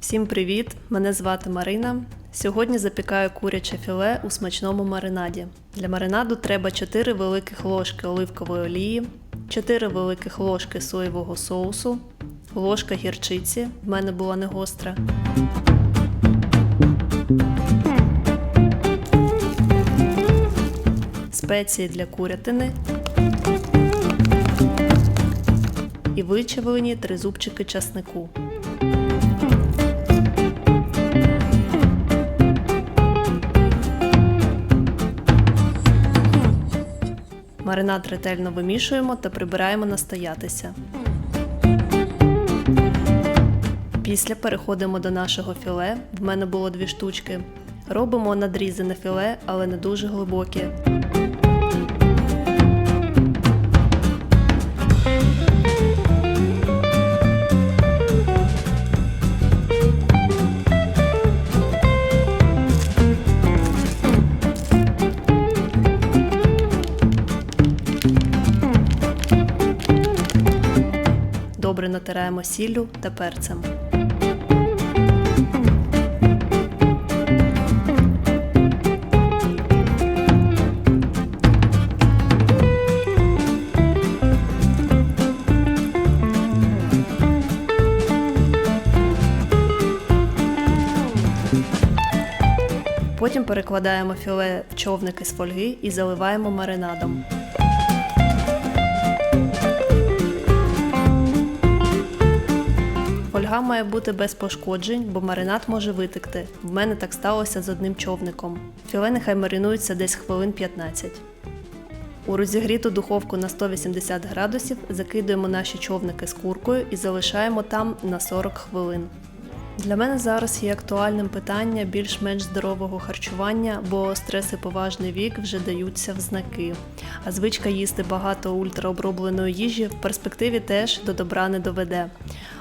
Всім привіт! Мене звати Марина. Сьогодні запікаю куряче філе у смачному маринаді. Для маринаду треба 4 великих ложки оливкової олії, 4 великих ложки соєвого соусу, ложка гірчиці, в мене була не гостра. Спеції для курятини і вичавлені три зубчики часнику. Маринад ретельно вимішуємо та прибираємо настоятися. Після переходимо до нашого філе. В мене було дві штучки. Робимо надрізи на філе, але не дуже глибокі. Добре натираємо сіллю та перцем. Потім перекладаємо філе в човник із фольги і заливаємо маринадом. Фольга має бути без пошкоджень, бо маринад може витекти. В мене так сталося з одним човником. Філе нехай маринується десь хвилин 15. У розігріту духовку на 180 градусів закидуємо наші човники з куркою і залишаємо там на 40 хвилин. Для мене зараз є актуальним питання більш-менш здорового харчування, бо стрес і поважний вік вже даються в знаки. А звичка їсти багато ультраобробленої їжі в перспективі теж до добра не доведе.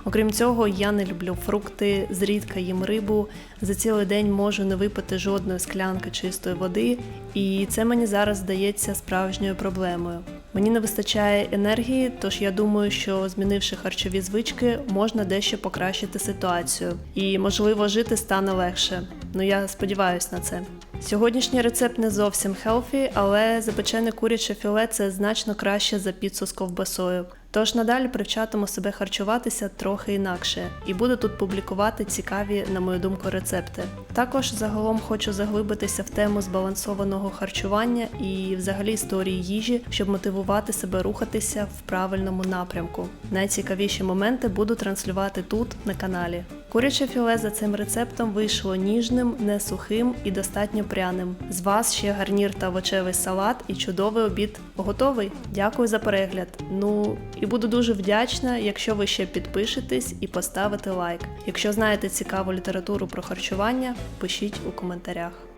Окрім цього, я не люблю фрукти, зрідка їм рибу. За цілий день можу не випити жодної склянки чистої води, і це мені зараз здається справжньою проблемою. Мені не вистачає енергії, тож я думаю, що змінивши харчові звички, можна дещо покращити ситуацію, і можливо жити стане легше. Ну я сподіваюся на це. Сьогоднішній рецепт не зовсім хелфі, але запечене куряче філе це значно краще за піцу з ковбасою. Тож надалі привчатиму себе харчуватися трохи інакше і буду тут публікувати цікаві, на мою думку, рецепти. Також загалом хочу заглибитися в тему збалансованого харчування і взагалі історії їжі, щоб мотивувати себе рухатися в правильному напрямку. Найцікавіші моменти буду транслювати тут на каналі. Куряче філе за цим рецептом вийшло ніжним, не сухим і достатньо пряним. З вас ще гарнір та овочевий салат і чудовий обід готовий. Дякую за перегляд. Ну і буду дуже вдячна, якщо ви ще підпишетесь і поставите лайк. Якщо знаєте цікаву літературу про харчування, пишіть у коментарях.